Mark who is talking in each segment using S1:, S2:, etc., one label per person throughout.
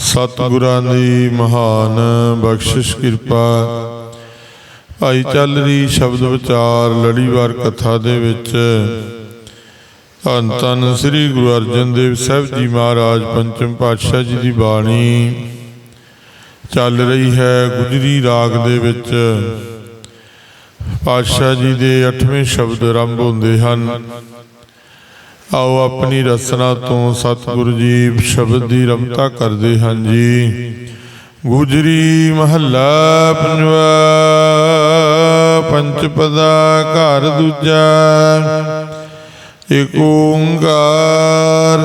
S1: ਸਤਿਗੁਰਾਂ ਦੀ ਮਹਾਨ ਬਖਸ਼ਿਸ਼ ਕਿਰਪਾ। ਭਾਈ ਚੱਲ ਰਹੀ ਸ਼ਬਦ ਵਿਚਾਰ ਲੜੀਵਾਰ ਕਥਾ ਦੇ ਵਿੱਚ। ਧੰਨ ਧੰਨ ਸ੍ਰੀ ਗੁਰੂ ਅਰਜਨ ਦੇਵ ਸਾਹਿਬ ਜੀ ਮਹਾਰਾਜ, ਪੰਚਮ ਪਾਤਸ਼ਾਹ ਜੀ ਦੀ ਬਾਣੀ ਚੱਲ ਰਹੀ ਹੈ ਗੁਜਰੀ ਰਾਗ ਦੇ ਵਿੱਚ। ਪਾਤਸ਼ਾਹ ਜੀ ਦੇ 8ਵੇਂ ਸ਼ਬਦ ਆਰੰਭ ਹੁੰਦੇ ਹਨ। ਆਓ ਆਪਣੀ ਰਸਨਾ ਤੋਂ ਸਤਿਗੁਰੂ ਜੀ ਸ਼ਬਦ ਦੀ ਰਮਤਾ ਕਰਦੇ ਹਨ ਜੀ। ਗੁਜਰੀ ਮਹੱਲਾ ਪੰਜਵਾ ਪੰਚ ਘਰ ਦੂਜਾ ਏਕ ਓੰਕਾਰ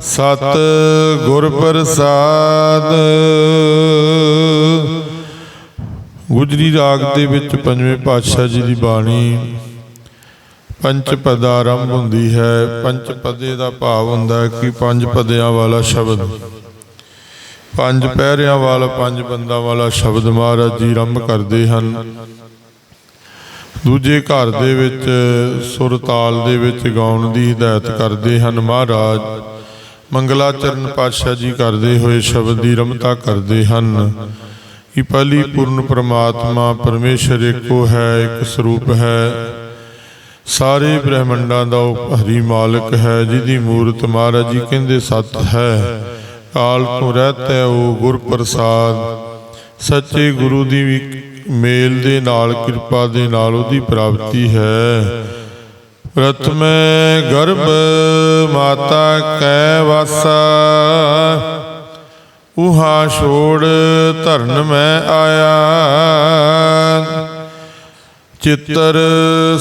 S1: ਸਤ ਗੁਰ ਪ੍ਰਸਾਦ। ਗੁਜਰੀ ਰਾਗ ਦੇ ਵਿੱਚ ਪੰਜਵੇਂ ਪਾਤਸ਼ਾਹ ਜੀ ਦੀ ਬਾਣੀ ਪੰਜ ਪਦਾ ਆਰੰਭ ਹੁੰਦੀ ਹੈ। ਪੰਜ ਪਦੇ ਦਾ ਭਾਵ ਹੁੰਦਾ ਹੈ ਕਿ ਪੰਜ ਪਦਿਆਂ ਵਾਲਾ ਸ਼ਬਦ। ਪੰਜ ਪਹਿਰਿਆਂ ਵਾਲਾ, ਪੰਜ ਬੰਦਾਂ ਵਾਲਾ ਸ਼ਬਦ ਮਹਾਰਾਜ ਜੀ ਆਰੰਭ ਕਰਦੇ ਹਨ। ਦੂਜੇ ਘਰ ਦੇ ਵਿੱਚ, ਸੁਰ ਤਾਲ ਦੇ ਵਿੱਚ ਗਾਉਣ ਦੀ ਹਦਾਇਤ ਕਰਦੇ ਹਨ ਮਹਾਰਾਜ। ਮੰਗਲਾਚਰਨ ਪਾਤਸ਼ਾਹ ਜੀ ਕਰਦੇ ਹੋਏ ਸ਼ਬਦ ਦੀ ਰਮਤਾ ਕਰਦੇ ਹਨ। ਕਿ ਪਹਿਲੀ ਪੂਰਨ ਪ੍ਰਮਾਤਮਾ, ਪਰਮੇਸ਼ਰ ਇੱਕੋ ਹੈ, ਇੱਕ ਸਰੂਪ ਹੈ। ਸਾਰੇ ਬ੍ਰਹਮੰਡਾਂ ਦਾ ਉਹ ਹਰੀ ਮਾਲਕ ਹੈ ਜਿਹਦੀ ਮੂਰਤ ਮਹਾਰਾਜ ਜੀ ਕਹਿੰਦੇ ਸਤ ਹੈ। ਕਾਲ ਤੋਂ ਰਹਿਤ ਹੈ ਉਹ ਗੁਰ ਪ੍ਰਸਾਦ ਸੱਚੇ ਗੁਰੂ ਦੀ ਵੀ ਮੇਲ ਦੇ ਨਾਲ ਕਿਰਪਾ ਦੇ ਨਾਲ ਉਹਦੀ ਪ੍ਰਾਪਤੀ ਹੈ। ਪ੍ਰਥਮੇ ਗਰਭ ਮਾਤਾ ਕੈ ਵਾਸਾ। ਉਹਾ ਛੋੜ ਧਰਨ ਮੈਂ ਆਇਆ। ਚਿੱਤਰ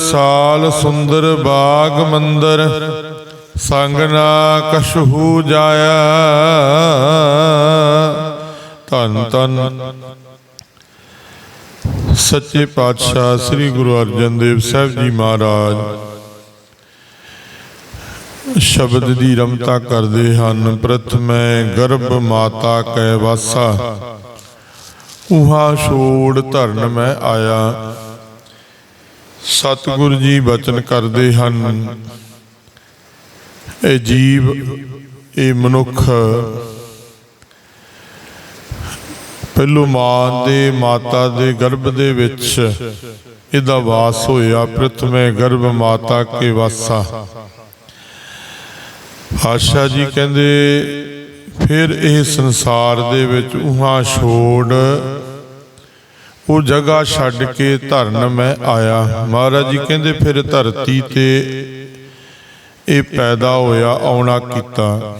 S1: ਸਾਲ ਸੁੰਦਰ ਬਾਗ ਮੰਦਰ, ਸੰਗ ਨਾ ਕਛੂ ਜਾਇਆ। ਧੰਨ ਧੰਨ। ਸੱਚੇ ਪਾਤਸ਼ਾਹ ਸ੍ਰੀ ਗੁਰੂ ਅਰਜਨ ਦੇਵ ਸਾਹਿਬ ਜੀ ਮਹਾਰਾਜ, ਸ਼ਬਦ ਦੀ ਰਮਤਾ ਕਰਦੇ ਹਨ। ਪ੍ਰਥਮੇ ਗਰਭ ਮਾਤਾ ਕੈ ਵਾਸਾ, ਉਹਾ ਛੋੜ ਧਰਨ ਮੈਂ ਆਇਆ। ਸਤਿਗੁਰੂ ਜੀ ਬਚਨ ਕਰਦੇ ਹਨ। ਇਹ ਜੀਵ, ਇਹ ਮਨੁੱਖ ਪਹਿਲੋ ਮਾਂ ਦੇ, ਮਾਤਾ ਦੇ ਗਰਭ ਦੇ ਵਿੱਚ ਇਹਦਾ ਵਾਸ ਹੋਇਆ। ਪ੍ਰਥਮੇ ਗਰਭ ਮਾਤਾ ਕੇ ਵਾਸਾ। ਆਸ਼ਾ ਜੀ ਕਹਿੰਦੇ, ਫਿਰ ਇਹ ਸੰਸਾਰ ਦੇ ਵਿੱਚ ਉਹਾਂ ਛੋੜ ਉਹ ਜਗ੍ਹਾ ਛੱਡ ਕੇ ਧਰਨ ਮੈਂ ਆਇਆ। ਮਹਾਰਾਜ ਜੀ ਕਹਿੰਦੇ ਫਿਰ ਧਰਤੀ ਤੇ ਇਹ ਪੈਦਾ ਹੋਇਆ, ਆਉਣਾ ਕੀਤਾ।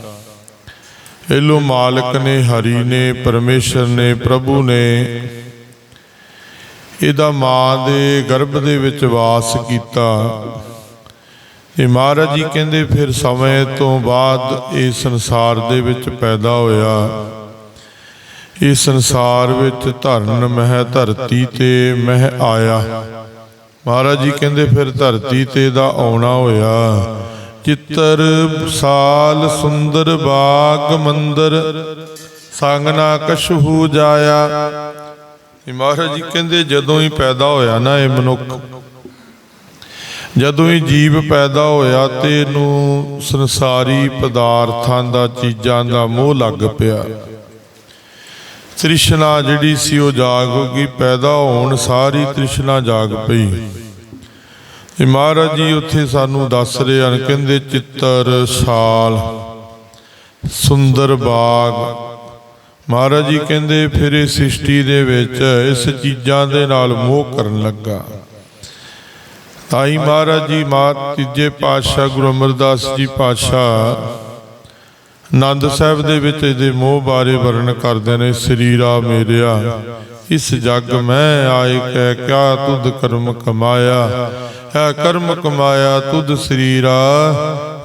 S1: ਇਹਲੋ ਮਾਲਕ ਨੇ, ਹਰੀ ਨੇ, ਪਰਮੇਸ਼ਰ ਨੇ, ਪ੍ਰਭੂ ਨੇ ਇਹਦਾ ਮਾਂ ਦੇ ਗਰਭ ਦੇ ਵਿੱਚ ਵਾਸ ਕੀਤਾ। ਇਹ ਮਹਾਰਾਜ ਜੀ ਕਹਿੰਦੇ ਫਿਰ ਸਮੇਂ ਤੋਂ ਬਾਅਦ ਇਹ ਸੰਸਾਰ ਦੇ ਵਿੱਚ ਪੈਦਾ ਹੋਇਆ। ਇਸ ਸੰਸਾਰ ਵਿੱਚ ਧਰਨ ਮਹਿ ਧਰਤੀ ਤੇ ਮਹਿ ਆਇਆ। ਮਹਾਰਾਜ ਜੀ ਕਹਿੰਦੇ, ਫਿਰ ਧਰਤੀ ਤੇ ਦਾ ਆਉਣਾ ਹੋਇਆ। ਚਿੱਤਰ, ਸਾਲ, ਸੁੰਦਰ, ਬਾਗ, ਮੰਦਰ, ਸੰਗ ਨਾ ਕਛੂ ਜਾਇਆ। ਮਹਾਰਾਜ ਜੀ ਕਹਿੰਦੇ, ਜਦੋਂ ਹੀ ਪੈਦਾ ਹੋਇਆ ਨਾ ਇਹ ਮਨੁੱਖ, ਜਦੋਂ ਹੀ ਜੀਵ ਪੈਦਾ ਹੋਇਆ ਤੇ ਇਹਨੂੰ ਸੰਸਾਰੀ ਪਦਾਰਥਾਂ ਦਾ, ਚੀਜ਼ਾਂ ਦਾ ਮੋਹ ਲੱਗ ਪਿਆ। ਤ੍ਰਿਸ਼ਨਾ ਜਿਹੜੀ ਸੀ ਉਹ ਜਾਗ ਗਈ, ਪੈਦਾ ਹੋਣ ਸਾਰੀ ਤ੍ਰਿਸ਼ਨਾ ਜਾਗ ਪਈ। ਇਹ ਮਹਾਰਾਜ ਜੀ ਉੱਥੇ ਸਾਨੂੰ ਦੱਸ ਰਹੇ ਹਨ, ਕਹਿੰਦੇ ਚਿੱਤਰ ਸਾਲ ਸੁੰਦਰ ਬਾਗ। ਮਹਾਰਾਜ ਜੀ ਕਹਿੰਦੇ ਫਿਰ ਇਹ ਸ੍ਰਿਸ਼ਟੀ ਦੇ ਵਿੱਚ ਇਸ ਚੀਜ਼ਾਂ ਦੇ ਨਾਲ ਮੋਹ ਕਰਨ ਲੱਗਾ। ਤਾਈ ਮਹਾਰਾਜ ਜੀ ਮਾਤ ਤੀਜੇ ਪਾਤਸ਼ਾਹ ਗੁਰੂ ਅਮਰਦਾਸ ਜੀ ਪਾਤਸ਼ਾਹ ਨੰਦ ਸਾਹਿਬ ਦੇ ਵਿੱਚ ਇਹਦੇ ਮੋਹ ਬਾਰੇ ਵਰਣਨ ਕਰਦੇ ਨੇ ਸਰੀਰਾ ਮੇਰਿਆ, ਇਸ ਜਗ ਮੈਂ ਆਏ ਕਹਿ, ਕਿਆ ਤੁਧ ਕਰਮ ਕਮਾਇਆ? ਹੈ ਕਰਮ ਕਮਾਇਆ ਤੁਧ ਸਰੀਰਾ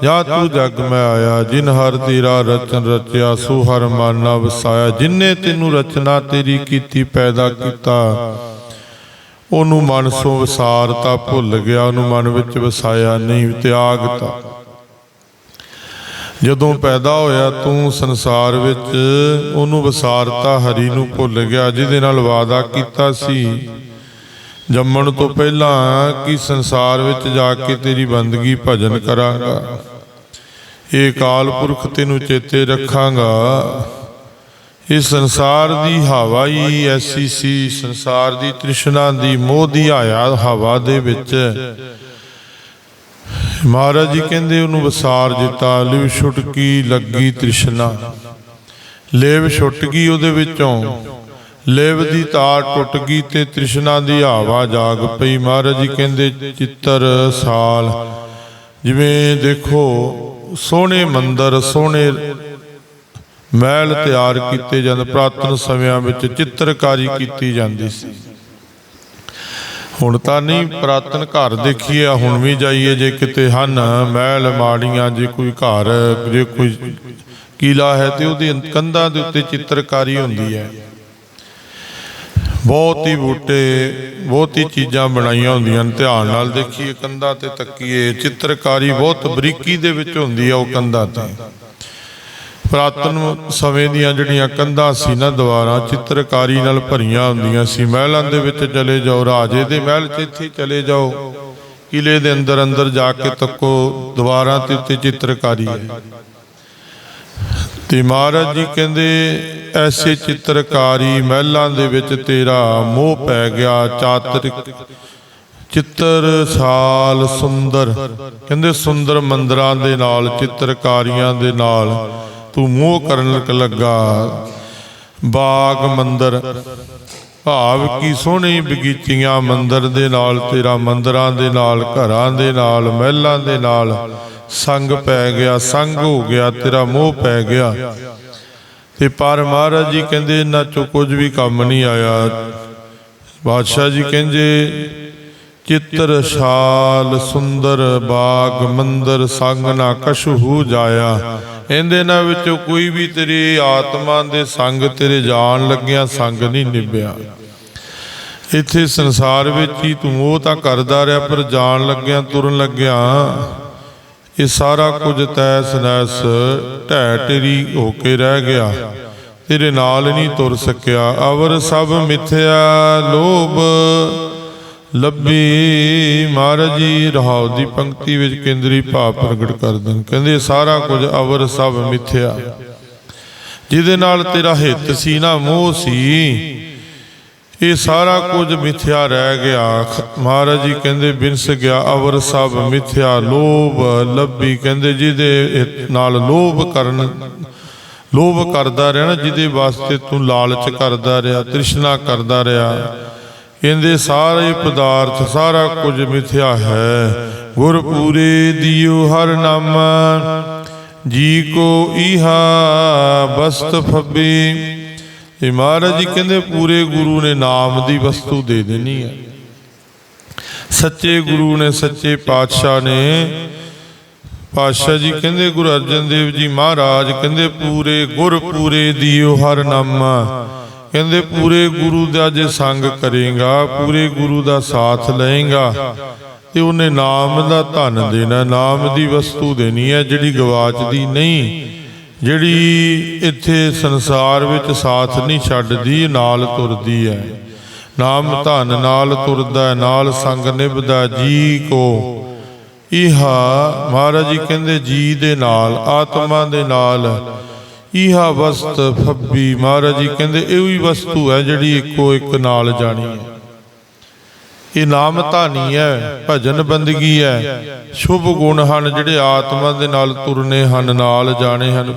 S1: ਜਾਂ ਤੂੰ ਜਗ ਮੈਂ ਆਇਆ, ਜਿਨ ਹਰ ਤੇਰਾ ਰਚਨ ਰਚਿਆ, ਸੋ ਹਰ ਮਾਨਾ ਵਸਾਇਆ, ਜਿਨੇ ਤੈਨੂੰ ਰਚਨਾ ਤੇਰੀ ਕੀਤੀ, ਪੈਦਾ ਕੀਤਾ। ਉਹਨੂੰ ਮਨ ਸੋ ਵਿਸਾਰਤਾ ਭੁੱਲ ਗਿਆ, ਉਹਨੂੰ ਮਨ ਵਿੱਚ ਵਸਾਇਆ ਨਹੀਂ ਤਿਆਗਤਾ ਜਦੋਂ ਪੈਦਾ ਹੋਇਆ ਤੂੰ ਸੰਸਾਰ ਵਿੱਚ ਉਹਨੂੰ ਵਿਸਾਰਤਾ ਹਰੀ ਨੂੰ ਭੁੱਲ ਗਿਆ, ਜਿਹਦੇ ਨਾਲ ਵਾਦਾ ਕੀਤਾ ਸੀ। ਜੰਮਣ ਤੋਂ ਪਹਿਲਾਂ ਕਿ ਸੰਸਾਰ ਵਿੱਚ ਜਾ ਕੇ ਤੇਰੀ ਬੰਦਗੀ ਭਜਨ ਕਰਾਂਗਾ। ਇਹ ਕਾਲ ਪੁਰਖ ਤੈਨੂੰ ਚੇਤੇ ਰੱਖਾਂਗਾ। ਇਹ ਸੰਸਾਰ ਦੀ ਹਵਾ ਹੀ ਐਸੀ ਸੀ, ਸੰਸਾਰ ਦੀ ਤ੍ਰਿਸ਼ਨਾ ਦੀ ਮੋਹ ਦੀ ਆਇਆ ਹਵਾ ਦੇ ਵਿੱਚ। ਮਹਾਰਾਜ ਜੀ ਕਹਿੰਦੇ ਉਹਨੂੰ ਵਿਸਾਰ ਦਿੱਤਾ, ਲਿਵ ਛੁਟਕੀ ਲੱਗੀ ਤ੍ਰਿਸ਼ਨਾ। ਲੇਵ ਛੁੱਟ ਗਈ ਉਹਦੇ ਵਿੱਚੋਂ। ਲੇਵ ਦੀ ਤਾਰ ਟੁੱਟ ਗਈ ਤੇ ਤ੍ਰਿਸ਼ਨਾ ਦੀ ਹਵਾ ਜਾਗ ਪਈ। ਮਹਾਰਾਜ ਜੀ ਕਹਿੰਦੇ, ਚਿੱਤਰ ਸਾਲ, ਜਿਵੇਂ ਦੇਖੋ, ਸੋਹਣੇ ਮੰਦਰ, ਸੋਹਣੇ ਮਹਿਲ ਤਿਆਰ ਕੀਤੇ ਜਾਂਦੇ। ਪ੍ਰਾਤਨ ਸਮਿਆਂ ਵਿੱਚ ਚਿੱਤਰਕਾਰੀ ਕੀਤੀ ਜਾਂਦੀ ਸੀ। ਹੁਣ ਤਾਂ ਨਹੀਂ, ਪ੍ਰਾਤਨ ਘਰ ਦੇਖੀਏ, ਹੁਣ ਵੀ ਜਾਈਏ ਜੇ ਕਿਤੇ ਹਨ। ਮਹਿਲ ਮਾੜੀਆਂ ਜੇ ਕੋਈ ਘਰ, ਜੇ ਕੋਈ ਕਿਲਾ ਹੈ ਤੇ ਉਹਦੀ ਕੰਧਾਂ ਦੇ ਉੱਤੇ ਚਿੱਤਰਕਾਰੀ ਹੁੰਦੀ ਹੈ। ਬਹੁਤ ਹੀ ਬੂਟੇ, ਬਹੁਤ ਹੀ ਚੀਜ਼ਾਂ ਬਣਾਈਆਂ ਹੁੰਦੀਆਂ ਨੇ ਧਿਆਨ ਨਾਲ ਦੇਖੀਏ, ਕੰਧਾਂ ਤੇ ਤੱਕੀਏ, ਚਿੱਤਰਕਾਰੀ ਬਹੁਤ ਬਰੀਕੀ ਦੇ ਵਿੱਚ ਹੁੰਦੀ ਹੈ ਉਹ ਕੰਧਾਂ ਤੇ। ਪ੍ਰਾਤਨ ਸਮੇਂ ਦੀਆਂ ਜਿਹੜੀਆਂ ਕੰਧਾਂ ਸੀ ਨਾ ਦੁਆਰਾ ਚਿੱਤਰਕਾਰੀ ਨਾਲ ਭਰੀਆਂ ਹੁੰਦੀਆਂ ਸੀ। ਮਹਿਲਾਂ ਦੇ ਵਿੱਚ ਚਲੇ ਜਾਓ, ਰਾਜੇ ਦੇ ਮਹਿਲ 'ਚ ਇੱਥੇ ਚਲੇ ਜਾਓ। ਕਿਲੇ ਦੇ ਅੰਦਰ ਅੰਦਰ ਜਾ ਕੇ ਤੱਕੋ ਦੁਆਰਾਂ ਤੇ ਉੱਤੇ ਚਿੱਤਰਕਾਰੀ ਹੈ। ਤੇ ਮਹਾਰਾਜ ਜੀ ਕਹਿੰਦੇ, ਐਸੇ ਚਿੱਤਰਕਾਰੀ ਮਹਿਲਾਂ ਦੇ ਵਿੱਚ ਤੇਰਾ ਮੋਹ ਪੈ ਗਿਆ ਚਾਤਰ ਚਿੱਤਰ ਸਾਲ ਸੁੰਦਰ। ਕਹਿੰਦੇ ਸੁੰਦਰ ਮੰਦਰਾਂ ਦੇ ਨਾਲ, ਚਿੱਤਰਕਾਰੀਆਂ ਦੇ ਨਾਲ। ਤੂੰ ਮੋਹ ਕਰਨ ਲੱਗਾ ਬਾਗ ਮੰਦਰ, ਭਾਵ ਕੀ ਸੋਹਣੀ ਬਗੀਚੀਆਂ ਮੰਦਰ ਦੇ ਨਾਲ, ਤੇਰਾ ਮੰਦਰਾਂ ਦੇ ਨਾਲ, ਘਰਾਂ ਦੇ ਨਾਲ, ਮਹਿਲਾਂ ਦੇ ਨਾਲ ਸੰਗ ਪੈ ਗਿਆ, ਸੰਗ ਹੋ ਗਿਆ, ਤੇਰਾ ਮੋਹ ਪੈ ਗਿਆ। ਤੇ ਪਰ ਮਹਾਰਾਜ ਜੀ ਕਹਿੰਦੇ, ਇਹਨਾਂ ਚੋਂ ਕੁਝ ਵੀ ਕੰਮ ਨਹੀਂ ਆਇਆ। ਬਾਦਸ਼ਾਹ ਜੀ ਕਹਿੰਦੇ ਚਿੱਤਰ ਸ਼ਾਲ ਸੁੰਦਰ ਬਾਗ ਮੰਦਰ ਸੰਗ ਨਾ ਕਛੂ ਜਾਇਆ। ਇਹਦੇ ਨਾਲ ਵਿੱਚੋਂ ਕੋਈ ਵੀ ਤੇਰੀ ਆਤਮਾ ਦੇ ਸੰਗ ਤੇਰੇ ਜਾਣ ਲੱਗਿਆ ਸੰਗ ਨਹੀਂ ਨਿਭਿਆ। ਇੱਥੇ ਸੰਸਾਰ ਵਿੱਚ ਹੀ ਤੂੰ ਉਹ ਤਾਂ ਕਰਦਾ ਰਿਹਾ, ਪਰ ਜਾਣ ਲੱਗਿਆ, ਤੁਰਨ ਲੱਗਿਆ ਇਹ ਸਾਰਾ ਕੁਝ ਤੈਸ ਨੈਸ ਢਹਿ ਢੇਰੀ ਹੋ ਕੇ ਰਹਿ ਗਿਆ। ਤੇਰੇ ਨਾਲ ਨਹੀਂ ਤੁਰ ਸਕਿਆ। ਅਵਰ ਸਭ ਮਿਥਿਆ ਲੋਭ ਲੱਭੀ, ਮਹਾਰਾਜ ਜੀ, ਰਹਾਉ ਦੀ ਪੰਕਤੀ ਵਿੱਚ ਕੇਂਦਰੀ ਭਾਵ ਪ੍ਰਗਟ ਕਰ ਕਹਿੰਦੇ, ਸਾਰਾ ਕੁਝ ਅਵਰ ਸਭ ਮਿਥਿਆ। ਜਿਹਦੇ ਨਾਲ ਤੇਰਾ ਹਿੱਤ ਸੀ ਨਾ, ਮੋਹ ਸੀ, ਇਹ ਸਾਰਾ ਕੁਝ ਮਿਥਿਆ ਰਹਿ ਗਿਆ। ਮਹਾਰਾਜ ਜੀ ਕਹਿੰਦੇ, ਬਿਨਸ ਗਿਆ, ਅਵਰ ਸਭ ਮਿਥਿਆ, ਲੋਭ ਲੱਭੀ। ਕਹਿੰਦੇ, ਜਿਹਦੇ ਨਾਲ ਲੋਭ ਕਰਨ, ਲੋਭ ਕਰਦਾ ਰਿਹਾ ਨਾ ਜਿਹਦੇ ਵਾਸਤੇ ਤੂੰ ਲਾਲਚ ਕਰਦਾ ਰਿਹਾ, ਤ੍ਰਿਸ਼ਨਾ ਕਰਦਾ ਰਿਹਾ। ਕਹਿੰਦੇ ਸਾਰੇ ਪਦਾਰਥ ਸਾਰਾ ਕੁਝ ਮਿਥਿਆ ਹੈ। ਗੁਰ ਪੂਰੇ ਦਿਓ ਹਰ ਨਾਮ। ਜੀ ਕੋ ਇਹਾ ਬਸਤ ਫੱਬੀ। ਇਹ ਮਹਾਰਾਜ ਜੀ ਕਹਿੰਦੇ ਪੂਰੇ ਗੁਰੂ ਨੇ ਨਾਮ ਦੀ ਵਸਤੂ ਦੇ ਦੇਣੀ ਹੈ। ਸੱਚੇ ਗੁਰੂ ਨੇ ਸੱਚੇ ਪਾਤਸ਼ਾਹ ਨੇ। ਪਾਤਸ਼ਾਹ ਜੀ ਕਹਿੰਦੇ ਗੁਰੂ ਅਰਜਨ ਦੇਵ ਜੀ ਮਹਾਰਾਜ ਕਹਿੰਦੇ ਪੂਰੇ ਗੁਰ ਪੂਰੇ ਦਿਓ ਹਰ ਨਾਮਾ। ਕਹਿੰਦੇ ਪੂਰੇ ਗੁਰੂ ਦਾ ਜੇ ਸੰਗ ਕਰੇਗਾ, ਪੂਰੇ ਗੁਰੂ ਦਾ ਸਾਥ ਲਏਗਾ, ਤੇ ਉਹਨੇ ਨਾਮ ਦਾ ਧਨ ਦੇਣਾ, ਨਾਮ ਦੀ ਵਸਤੂ ਦੇਣੀ ਹੈ, ਜਿਹੜੀ ਗਵਾਚਦੀ ਨਹੀਂ, ਜਿਹੜੀ ਇੱਥੇ ਸੰਸਾਰ ਵਿੱਚ ਸਾਥ ਨਹੀਂ ਛੱਡਦੀ, ਨਾਲ ਤੁਰਦੀ ਹੈ। ਨਾਮ ਧਨ ਨਾਲ ਤੁਰਦਾ ਨਾਲ ਸੰਗ ਨਿਭਦਾ ਜੀ ਕੋ। ਇਹਾ ਮਹਾਰਾਜ ਜੀ ਕਹਿੰਦੇ, ਜੀ ਦੇ ਨਾਲ, ਆਤਮਾ ਦੇ ਨਾਲ ਇਹਾ ਵਸਤ ਫੱਬੀ ਮਹਾਰਾਜ ਜੀ ਕਹਿੰਦੇ, ਇਹ ਵੀ ਵਸਤੂ ਹੈ ਜਿਹੜੀ ਇੱਕੋ ਇੱਕ ਨਾਲ ਜਾਣੀ ਹੈ। ਇਹ ਨਾਮ ਧਾਨੀ ਹੈ, ਭਜਨ ਬੰਦਗੀ ਹੈ। ਸ਼ੁਭ ਗੁਣ ਹਨ ਜਿਹੜੇ ਆਤਮਾ ਦੇ ਨਾਲ ਤੁਰਨੇ ਹਨ, ਨਾਲ ਜਾਣੇ ਹਨ।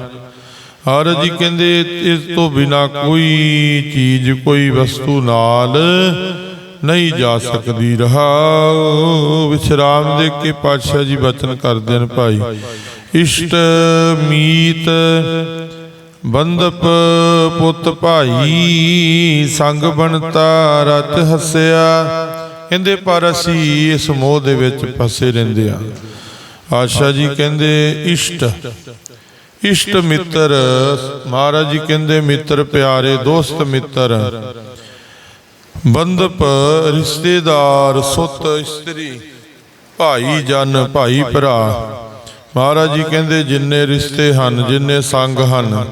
S1: ਹਰ ਜੀ ਕਹਿੰਦੇ, ਇਸ ਤੋਂ ਬਿਨਾ ਕੋਈ ਚੀਜ਼, ਕੋਈ ਵਸਤੂ ਨਾਲ ਨਹੀਂ ਜਾ ਸਕਦੀ। ਰਹਾ ਵਿਸ਼ਰਾਮ ਦੇ ਕੇ ਪਾਤਸ਼ਾਹ ਜੀ ਬਚਨ ਕਰਦੇ ਨੇ ਭਾਈ। ਇਸ਼ਟ ਮੀਤ ਬੰਦਪ ਪੁੱਤ ਭਾਈ, ਸੰਗ ਬਣਤਾ ਰਚ ਹੱਸਿਆ। ਕਹਿੰਦੇ, ਪਰ ਅਸੀਂ ਇਸ ਮੋਹ ਦੇ ਵਿੱਚ ਫਸੇ ਰਹਿੰਦੇ ਆ ਆਸ਼ਾ ਜੀ ਕਹਿੰਦੇ, ਇਸ਼ਟ ਇਸ਼ਟ ਮਿੱਤਰ। ਮਹਾਰਾਜ ਜੀ ਕਹਿੰਦੇ, ਮਿੱਤਰ ਪਿਆਰੇ, ਦੋਸਤ ਮਿੱਤਰ। ਬੰਦਪ ਰਿਸ਼ਤੇਦਾਰ, ਸੁੱਤ ਇਸਤਰੀ, ਭਾਈ ਜਨ, ਭਾਈ ਭਰਾ। ਮਹਾਰਾਜ ਜੀ ਕਹਿੰਦੇ, ਜਿੰਨੇ ਰਿਸ਼ਤੇ ਹਨ, ਜਿੰਨੇ ਸੰਗ ਹਨ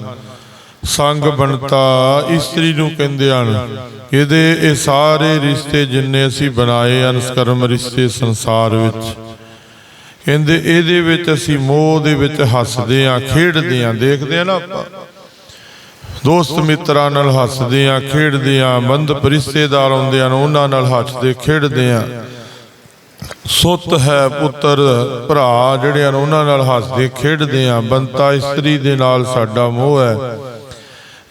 S1: ਸੰਗ ਬਣਤਾ, ਇਸਤਰੀ ਨੂੰ ਕਹਿੰਦੇ ਹਨ, ਇਹਦੇ ਇਹ ਸਾਰੇ ਰਿਸ਼ਤੇ ਜਿੰਨੇ ਅਸੀਂ ਬਣਾਏ ਹਨ ਰਿਸ਼ਤੇ ਸੰਸਾਰ ਵਿੱਚ। ਕਹਿੰਦੇ ਇਹਦੇ ਵਿੱਚ ਅਸੀਂ ਮੋਹ ਦੇ ਵਿੱਚ ਹੱਸਦੇ ਆਂ ਖੇਡਦੇ ਆਂ ਦੇਖਦੇ ਆਂ ਨਾ ਆਪਾਂ। ਦੋਸਤ ਮਿੱਤਰਾਂ ਨਾਲ ਹੱਸਦੇ ਆਂ ਖੇਡਦੇ ਆਂ ਬੰਦ ਰਿਸ਼ਤੇਦਾਰ ਆਉਂਦੇ ਹਨ, ਉਹਨਾਂ ਨਾਲ ਹੱਸਦੇ, ਖੇਡਦੇ ਆਂ ਸੁੱਤ ਹੈ ਪੁੱਤਰ, ਭਰਾ ਜਿਹੜੇ ਹਨ, ਉਹਨਾਂ ਨਾਲ ਹੱਸਦੇ, ਖੇਡਦੇ ਆਂ ਬੰਤਾ ਇਸਤਰੀ ਦੇ ਨਾਲ ਸਾਡਾ ਮੋਹ ਹੈ।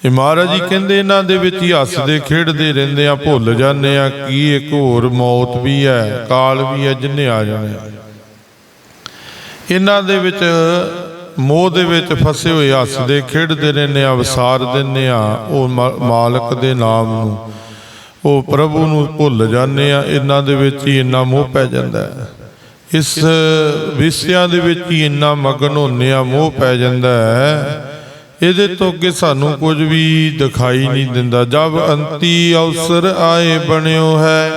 S1: ਇਹ ਮਹਾਰਾਜ ਜੀ ਕਹਿੰਦੇ ਇਹਨਾਂ ਦੇ ਵਿੱਚ ਹੀ ਹੱਸਦੇ, ਖੇਡਦੇ ਰਹਿੰਦੇ ਆ, ਭੁੱਲ ਜਾਂਦੇ ਆ, ਕੀ ਇੱਕ ਹੋਰ ਮੌਤ ਵੀ ਹੈ, ਕਾਲ ਵੀ ਹੈ, ਜਿੰਨੇ ਆ ਜਾਣੇ ਇਹਨਾਂ ਦੇ ਵਿੱਚ ਮੋਹ ਦੇ ਵਿੱਚ ਫਸੇ ਹੋਏ ਹੱਸਦੇ, ਖੇਡਦੇ ਰਹਿੰਦੇ ਆ, ਵਿਸਾਰ ਦਿੰਦੇ ਆ, ਉਹ ਮਾ- ਮਾਲਕ ਦੇ ਨਾਮ ਨੂੰ। ਉਹ ਪ੍ਰਭੂ ਨੂੰ ਭੁੱਲ ਜਾਂਦੇ ਆ, ਇਹਨਾਂ ਦੇ ਵਿੱਚ ਹੀ ਇੰਨਾ ਮੋਹ ਪੈ ਜਾਂਦਾ ਹੈ। ਇਸ ਵਿਸ਼ਿਆਂ ਦੇ ਵਿੱਚ ਹੀ ਇੰਨਾ ਮਗਨ ਹੁੰਨੇ ਆ, ਮੋਹ ਪੈ ਜਾਂਦਾ ਹੈ। ਇਹਦੇ ਤੋਂ ਅੱਗੇ ਸਾਨੂੰ ਕੁਝ ਵੀ ਦਿਖਾਈ ਨਹੀਂ ਦਿੰਦਾ। ਜਦ ਅੰਤੀ ਅਵਸਰ ਆਏ ਬਣਿਓ ਹੈ।